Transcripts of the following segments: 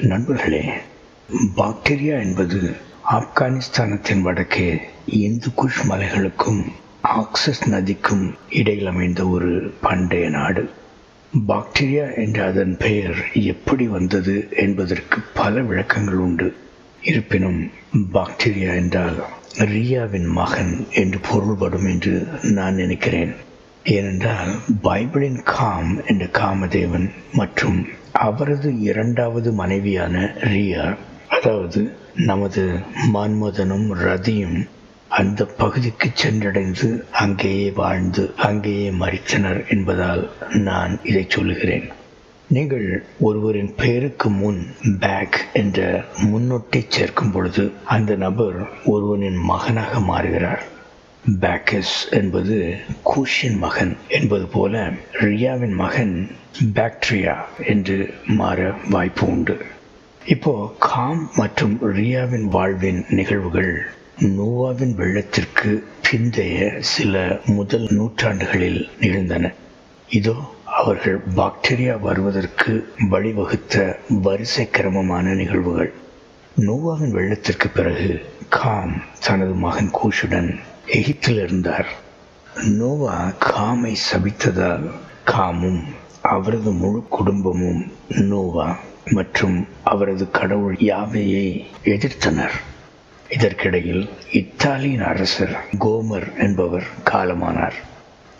நண்பர்களே பாக்டீரியா என்பது ஆப்கானிஸ்தானத்தின் வடக்கே இந்து குஷ் மலைகளுக்கும் ஆக்சஸ் நதிக்கும் இடையில் அமைந்த ஒரு பண்டைய நாடு. பாக்டீரியா என்ற அதன் பெயர் எப்படி வந்தது என்பதற்கு பல விளக்கங்கள் உண்டு. இருப்பினும் பாக்டீரியா என்றால் ரியாவின் மகன் என்று பொருள்படும் என்று நான் நினைக்கிறேன். ஏனென்றால் பைபிளின் காம் என்ற காமதேவன் மற்றும் அவரது இரண்டாவது மனைவியான ரியா அதாவது நமது மன்மதனும் ரதியும் அந்த பகுதிக்கு சென்றடைந்து அங்கேயே வாழ்ந்து அங்கேயே மறித்தனர் என்பதால் நான் இதை சொல்லுகிறேன். நீங்கள் ஒருவரின் பெயருக்கு முன் பேக் என்ற முன்னொட்டை சேர்க்கும் பொழுது அந்த நபர் ஒருவனின் மகனாக மாறுகிறார். பேக்கஸ் என்பது கூஷின் மகன் என்பது போல ரியாவின் மகன் பாக்டீரியா என்று மாற வாய்ப்பு உண்டு. இப்போ காம் மற்றும் ரியாவின் வாழ்வின் நிகழ்வுகள் நோவாவின் வெள்ளத்திற்கு பிந்தைய சில முதல் நூற்றாண்டுகளில் நிகழ்ந்தன. இதோ அவர்கள் பாக்டீரியா வருவதற்கு வழிவகுத்த வரிசை கிரமமான நிகழ்வுகள். நோவாவின் வெள்ளத்திற்கு பிறகு காம் தனது மகன் கூஷுடன் எகிப்தில் இருந்தார் நோவா காமை சபித்ததால் காமும் அவரது முழு குடும்பமும் நோவா மற்றும் அவரது கடவுள் யாவையை எதிர்த்தனர். இதற்கிடையில் இத்தாலியின் அரசர் கோமர் என்பவர் காலமானார்.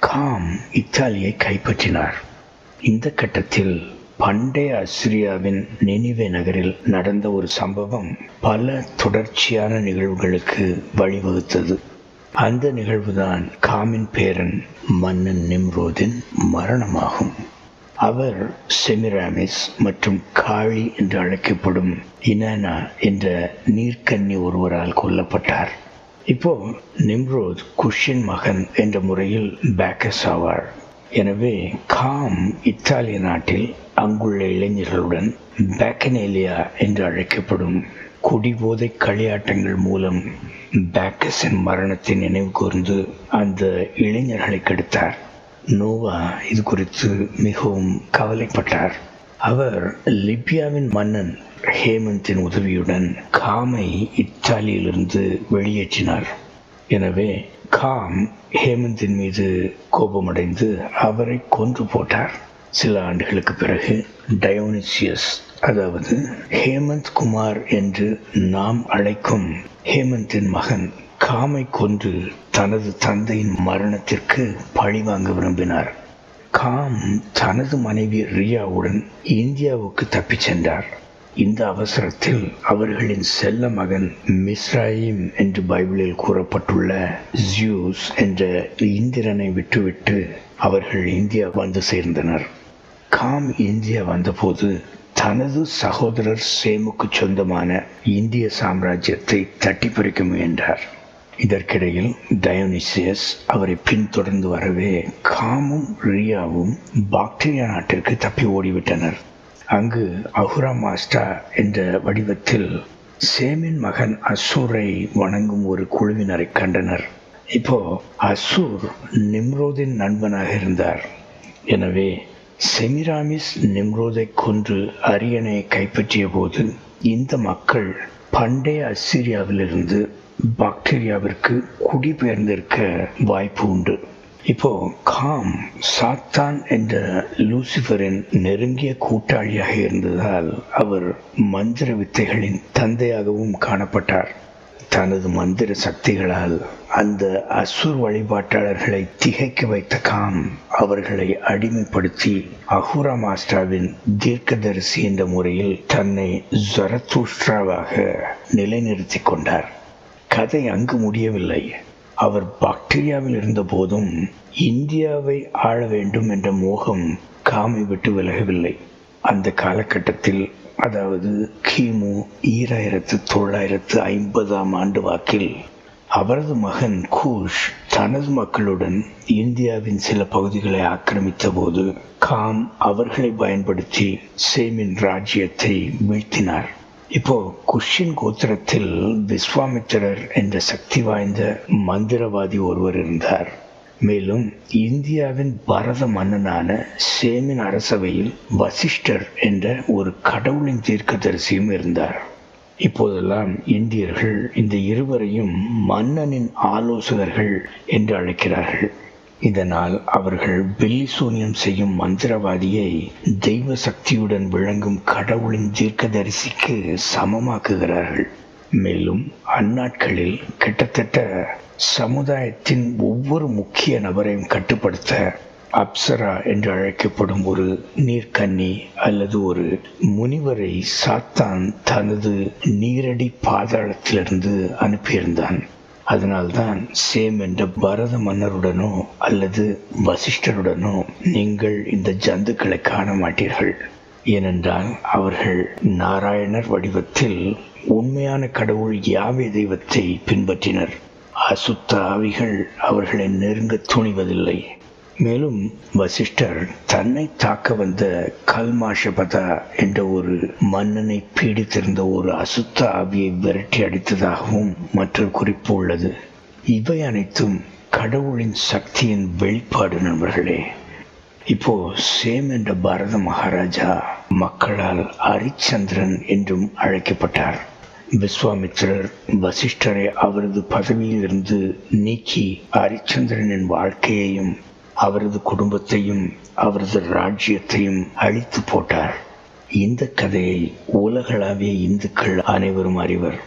காம் இத்தாலியை கைப்பற்றினார். இந்த கட்டத்தில் பண்டைய அசிரியாவின் நினைவே நகரில் நடந்த ஒரு சம்பவம் பல தொடர்ச்சியான நிகழ்வுகளுக்கு வழிவகுத்தது. அந்த நிகழ்வுதான் காமின் பேரன் மன்னன் நிம்ரோதின் மரணமாகும். அவர் செமிராமிஸ் மற்றும் காளி என்று அழைக்கப்படும் இனானா என்ற நீர்க்கன்னி ஒருவரால் கொல்லப்பட்டார். இப்போ நிம்ரோத் குஷின் மகன் என்ற முறையில் பேக்கஸ் ஆவார். எனவே காம் இத்தாலிய நாட்டில் அங்குள்ள இளைஞர்களுடன் பேக்கனேலியா என்று அழைக்கப்படும். குடிபோதை களியாட்டங்கள் மூலம் பேக்கஸின் மரணத்தை நினைவு கூர்ந்து அந்த இளைஞர்களை கெடுத்தார். நோவா இது குறித்து மிகவும் கவலைப்பட்டார். அவர் லிபியாவின் மன்னன் ஹேமந்தின் உதவியுடன் காமை இத்தாலியிலிருந்து வெளியேற்றினார். எனவே காம் ஹேமந்தின் மீது கோபமடைந்து அவரை கொன்று போட்டார். சில ஆண்டுகளுக்கு பிறகு டயோனிசியஸ் அதாவது ஹேமந்த் குமார் என்று நாம் அழைக்கும் ஹேமந்தின் மகன் காமை கொன்று தனது தந்தையின் மரணத்திற்கு பழிவாங்க விரும்பினார். காம் தனது மனைவி ரியாவுடன் இந்தியாவுக்கு தப்பிச் சென்றார். இந்த அவசரத்தில் அவர்களின் செல்ல மகன் மிஸ்ராயிம் என்று பைபிளில் கூறப்பட்டுள்ள ஜியூஸ் என்ற இந்திரனை விட்டுவிட்டு அவர்கள் இந்தியா வந்து சேர்ந்தனர். காம் இந்தியா வந்தபோது தனது சகோதரர் சேமுக்கு சொந்தமான இந்திய சாம்ராஜ்யத்தை தட்டி பறிக்க முயன்றார். இதற்கிடையில் டயோனிசியஸ் அவரை பின்தொடர்ந்து வரவே காமும் ரியாவும் பாக்டீரியா நாட்டிற்கு தப்பி ஓடிவிட்டனர். அங்கு அஹுரா மாஸ்டா என்ற வடிவத்தில் சேமின் மகன் அசூரை வணங்கும் ஒரு குழுவினரை கண்டனர். இப்போ அசூர் நிம்ரோதின் நண்பனாக இருந்தார். எனவே செமிராமிஸ் நிம்ரோதை கொன்று அரியணையை கைப்பற்றிய போது இந்த மக்கள் பண்டைய அசிரியாவிலிருந்து பாக்டீரியாவிற்கு குடிபெயர்ந்திருக்க வாய்ப்பு உண்டு. இப்போ காம் சாத்தான் என்ற லூசிபரின் நெருங்கிய கூட்டாளியாக இருந்ததால் அவர் மந்திர வித்தைகளின் தந்தையாகவும் காணப்பட்டார். தனது மந்திர சக்திகளால் அந்த அசுர் வழிபாட்டாளர்களை திகைக்க வைத்த காம் அவர்களை அடிமைப்படுத்தி அஹுரா மாஸ்டாவின் தீர்க்கதரிசி என்ற முறையில் தன்னை ஜரத்துஷ்டாவாக நிலைநிறுத்தி கொண்டார். கதை அங்கு முடியவில்லை. அவர் பாக்டீரியாவில் இருந்தபோதும் இந்தியாவை ஆள வேண்டும் என்ற மோகம் காமை விட்டு விலகவில்லை. அந்த காலகட்டத்தில் அதாவது கிமு ஈராயிரத்து தொள்ளாயிரத்து ஐம்பதாம் ஆண்டு வாக்கில் அவரது மகன் கூஷ் தனது மக்களுடன் இந்தியாவின் சில பகுதிகளை ஆக்கிரமித்த போது காம் அவர்களை பயன்படுத்தி சேமின் ராஜ்யத்தை வீழ்த்தினார். இப்போ குஷின் கோத்திரத்தில் விஸ்வாமித்திரர் என்ற சக்தி வாய்ந்த மந்திரவாதி ஒருவர் இருந்தார். மேலும் இந்தியாவின் பரத மன்னனான சேமின் அரசவையில் வசிஷ்டர் என்ற ஒரு கடவுளின் தீர்க்கதரிசியும் இருந்தார். இப்போதெல்லாம் இந்தியர்கள் இந்த இருவரையும் மன்னனின் ஆலோசகர்கள் என்று அழைக்கிறார்கள். இதனால் அவர்கள் பில்லிசூனியம் செய்யும் மந்திரவாதியை தெய்வ சக்தியுடன் விளங்கும் கடவுளின் தீர்க்கதரிசிக்கு சமமாக்குகிறார்கள். மேலும் அந்நாட்களில் கிட்டத்தட்ட சமுதாயத்தின் ஒவ்வொரு முக்கிய நபரையும் கட்டுப்படுத்த அப்சரா என்று அழைக்கப்படும் ஒரு நீர்க்கன்னி அல்லது ஒரு முனிவரை சாத்தான் தனது நீரடி பாதாளத்திலிருந்து அனுப்பியிருந்தான். அதனால்தான் சேம் என்ற பரத மன்னருடனோ அல்லது வசிஷ்டருடனோ நீங்கள் இந்த ஜந்துக்களை காண மாட்டீர்கள். ஏனென்றால் அவர்கள் நாராயணர் வடிவத்தில் உண்மையான கடவுள் யாவே தெய்வத்தை பின்பற்றினர். அசுத்த ஆவிகள் அவர்களை நெருங்க துணிவதில்லை. மேலும் வசிஷ்டர் தன்னை தாக்க வந்த கல்மாஷபதா என்ற ஒரு மன்னனை பீடித்திருந்த ஒரு அசுத்த ஆவியை விரட்டி அடித்ததாகவும் மற்றொரு குறிப்பு உள்ளது. இவை அனைத்தும் கடவுளின் சக்தியின் வெளிப்பாடு நண்பர்களே. இப்போ சேம் என்ற பாரத மகாராஜா மக்களால் ஹரிச்சந்திரன் என்றும் அழைக்கப்பட்டார். விஸ்வாமித்திரர் வசிஷ்டரை அவரது பதவியிலிருந்து நீக்கி ஹரிச்சந்திரனின் வாழ்க்கையையும் அவரது குடும்பத்தையும் அவரது ராஜ்யத்தையும் அழித்து போட்டார். இந்த கதையை உலகளாவிய இந்துக்கள் அனைவரும் அறிவர்.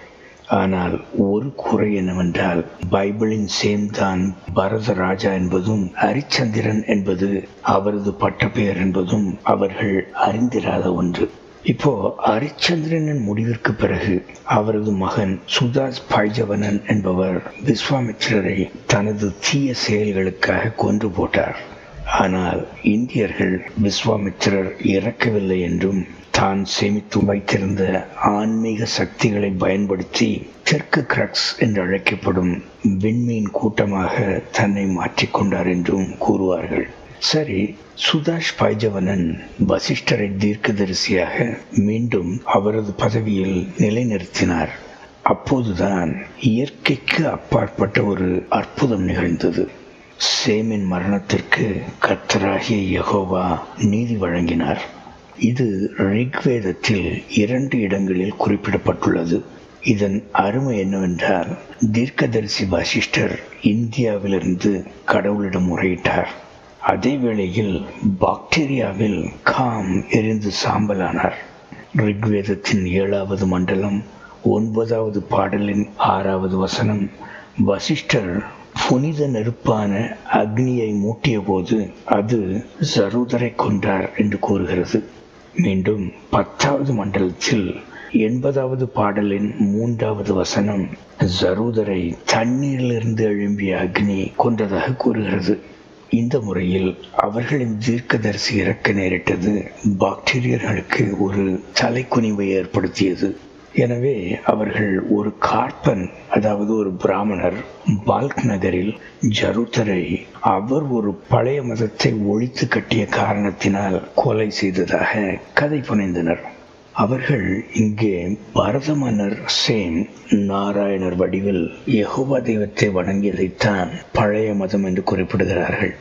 ஆனால் ஒரு குறை என்னவென்றால் பைபிளின் சேம்தான் பரத ராஜா என்பதும் ஹரிச்சந்திரன் என்பது அவரது பட்டப்பெயர் என்பதும் அவர்கள் அறிந்திராத ஒன்று. இப்போ ஹரிச்சந்திரனின் முடிவிற்கு பிறகு அவரது மகன் சுதாஸ் பைஜவனன் என்பவர் விஸ்வாமித்ரரை தனது தீய செயல்களுக்காக கொன்று போட்டார். ஆனால் இந்தியர்கள் விஸ்வாமித்திரர் இறக்கவில்லை என்றும் தான் சேமித்து வைத்திருந்த ஆன்மீக சக்திகளை பயன்படுத்தி தெற்கு கிரக்ஸ் என்று அழைக்கப்படும் விண்மீன் கூட்டமாக தன்னை மாற்றிக்கொண்டார் என்றும் கூறுவார்கள். சரி சுதாஷ் பாய்ஜவனன் வசிஷ்டரை தீர்க்கதரிசியாக மீண்டும் அவரது பதவியில் நிலைநிறுத்தினார். அப்போதுதான் இயற்கைக்கு அப்பாற்பட்ட ஒரு அற்புதம் நிகழ்ந்தது. சேமின் மரணத்திற்கு கர்த்தராகிய யகோவா நீதி வழங்கினார். இது ரிக்வேதத்தில் இரண்டு இடங்களில் குறிப்பிடப்பட்டுள்ளது. இதன் அருமை என்னவென்றால் தீர்க்கதரிசி வசிஷ்டர் இந்தியாவிலிருந்து கடவுளிடம் முறையிட்டார். அதே வேளையில் பாக்டீரியாவில் காம் எரிந்து சாம்பலானார். ரிக்வேதத்தின் ஏழாவது மண்டலம் ஒன்பதாவது பாடலின் ஆறாவது வசனம் வசிஷ்டர் புனித நெருப்பான அக்னியை மூட்டிய போது அது சருதரை கொண்டார் என்று கூறுகிறது. மீண்டும் பத்தாவது மண்டலத்தில் எண்பதாவது பாடலின் மூன்றாவது வசனம் ஜரூதரை தண்ணீரிலிருந்து எழும்பிய அக்னி கொண்டதாக கூறுகிறது. இந்த முறையில் அவர்களின் தீர்க்கதரிசி இறக்க நேரிட்டது பாக்டீரியர்களுக்கு ஒரு தலைக்குனிவை ஏற்படுத்தியது. எனவே அவர்கள் ஒரு கார்பன் அதாவது ஒரு பிராமணர் பால்க் நகரில் ஜருத்தரை அவர் ஒரு பழைய மதத்தை ஒழித்து கட்டிய காரணத்தினால் கொலை செய்ததாக கதை புனைந்தனர். அவர்கள் இங்கே பரத மன்னர் சேம் நாராயணர் வடிவில் யகுவா தெய்வத்தை வணங்கியதைத்தான் பழைய மதம் என்று குறிப்பிடுகிறார்கள்.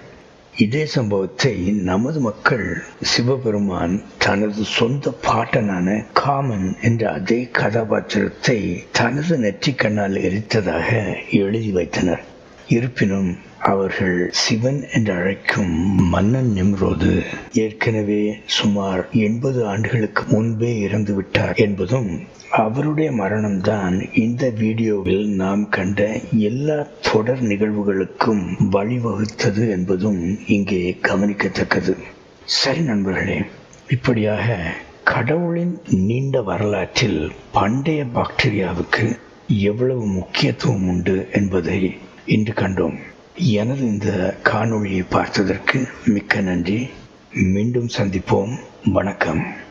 இதே சம்பவத்தை நமது மக்கள் சிவபெருமான் தனது சொந்த பாட்டனான காமன் என்ற அதே கதாபாத்திரத்தை தனது நெற்றிக் கண்ணால் எரித்ததாக எழுதி வைத்தனர். இருப்பினும் அவர்கள் சிவன் என்று அழைக்கும் மன்னன் நிம்ரோது. ஏற்கனவே சுமார் எண்பது ஆண்டுகளுக்கு முன்பே இறந்து விட்டார் என்பதும் அவருடைய மரணம்தான் இந்த வீடியோவில் நாம் கண்ட எல்லா தொடர் நிகழ்வுகளுக்கும் வழிவகுத்தது என்பதும் இங்கே கவனிக்கத்தக்கது. சரி நண்பர்களே இப்படியாக கடவுளின் நீண்ட வரலாற்றில் பண்டைய பாக்டீரியாவுக்கு எவ்வளவு முக்கியத்துவம் உண்டு என்பதை இன்று கண்டோம். எனது இந்த காணொளியை பார்த்ததற்கு மிக்க நன்றி. மீண்டும் சந்திப்போம். வணக்கம்.